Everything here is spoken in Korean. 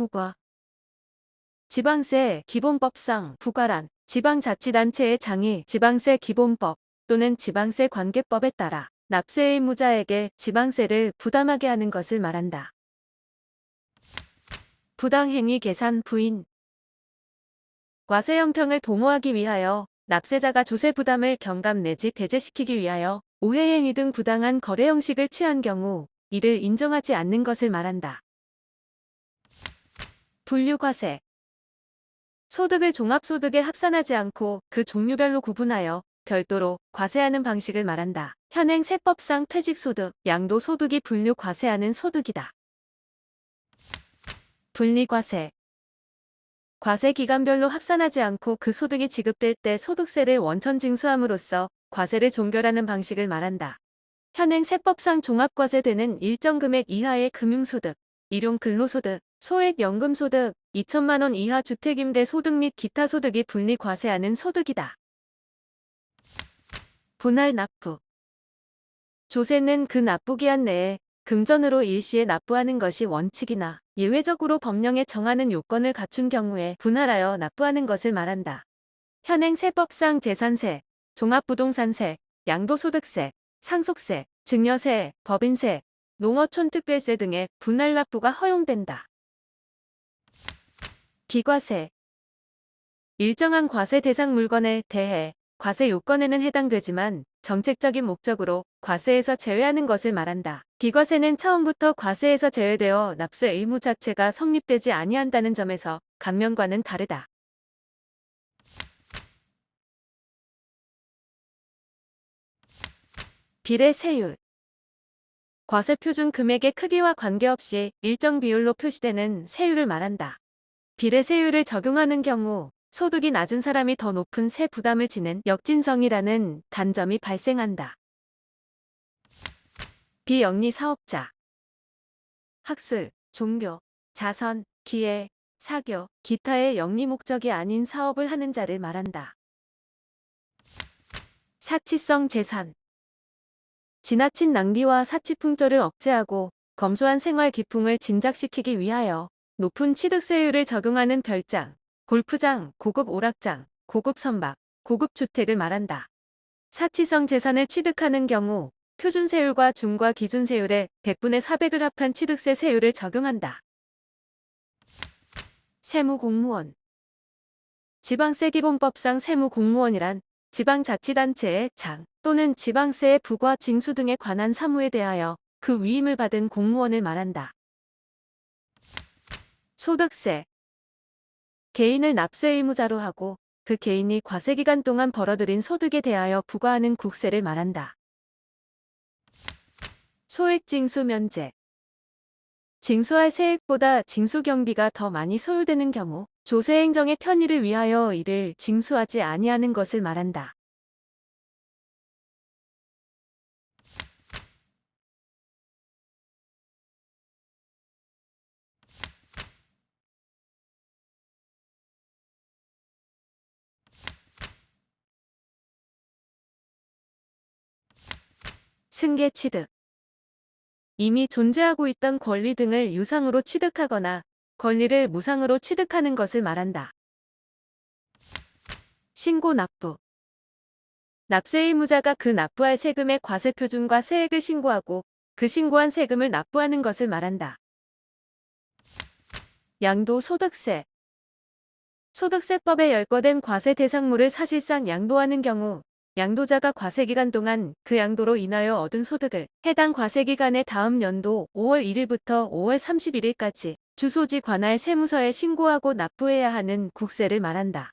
부과 지방세 기본법상 부과란 지방자치단체의 장이 지방세 기본법 또는 지방세 관계법에 따라 납세 의무자에게 지방세를 부담하게 하는 것을 말한다. 부당행위 계산 부인 과세 형평을 도모하기 위하여 납세자가 조세 부담을 경감 내지 배제시키기 위하여 오해행위 등 부당한 거래 형식을 취한 경우 이를 인정하지 않는 것을 말한다. 분류과세 소득을 종합소득에 합산하지 않고 그 종류별로 구분하여 별도로 과세하는 방식을 말한다. 현행 세법상 퇴직소득, 양도소득이 분류 과세하는 소득이다. 분리과세 과세 기간별로 합산하지 않고 그 소득이 지급될 때 소득세를 원천 징수함으로써 과세를 종결하는 방식을 말한다. 현행 세법상 종합과세되는 일정 금액 이하의 금융소득, 일용 근로소득, 소액 연금소득, 2천만 원 이하 주택임대 소득 및 기타 소득이 분리 과세하는 소득이다. 분할 납부 조세는 그 납부기한 내에 금전으로 일시에 납부하는 것이 원칙이나 예외적으로 법령에 정하는 요건을 갖춘 경우에 분할하여 납부하는 것을 말한다. 현행 세법상 재산세, 종합부동산세, 양도소득세, 상속세, 증여세, 법인세, 농어촌특별세 등의 분할 납부가 허용된다. 비과세 일정한 과세 대상 물건에 대해 과세 요건에는 해당되지만 정책적인 목적으로 과세에서 제외하는 것을 말한다. 비과세는 처음부터 과세에서 제외되어 납세 의무 자체가 성립되지 아니한다는 점에서 감면과는 다르다. 비례 세율 과세 표준 금액의 크기와 관계없이 일정 비율로 표시되는 세율을 말한다. 비례 세율을 적용하는 경우 소득이 낮은 사람이 더 높은 세 부담을 지는 역진성이라는 단점이 발생한다. 비영리 사업자 학술, 종교, 자선, 기회, 사교, 기타의 영리 목적이 아닌 사업을 하는 자를 말한다. 사치성 재산 지나친 낭비와 사치 풍조를 억제하고 검소한 생활 기풍을 진작시키기 위하여 높은 취득세율을 적용하는 별장, 골프장, 고급 오락장, 고급 선박, 고급 주택을 말한다. 사치성 재산을 취득하는 경우 표준세율과 중과 기준세율의 100분의 400을 합한 취득세 세율을 적용한다. 세무공무원 지방세 기본법상 세무공무원이란 지방자치단체의 장 또는 지방세의 부과 징수 등에 관한 사무에 대하여 그 위임을 받은 공무원을 말한다. 소득세 개인을 납세 의무자로 하고 그 개인이 과세 기간 동안 벌어들인 소득에 대하여 부과하는 국세를 말한다. 소액 징수 면제 징수할 세액보다 징수 경비가 더 많이 소요되는 경우 조세 행정의 편의를 위하여 이를 징수하지 아니하는 것을 말한다. 승계 취득 이미 존재하고 있던 권리 등을 유상으로 취득하거나 권리를 무상으로 취득하는 것을 말한다. 신고 납부 납세 의무자가 그 납부할 세금의 과세 표준과 세액을 신고하고 그 신고한 세금을 납부하는 것을 말한다. 양도 소득세 소득세법에 열거된 과세 대상물을 사실상 양도하는 경우 양도자가 과세기간 동안 그 양도로 인하여 얻은 소득을 해당 과세기간의 다음 연도 5월 1일부터 5월 31일까지 주소지 관할 세무서에 신고하고 납부해야 하는 국세를 말한다.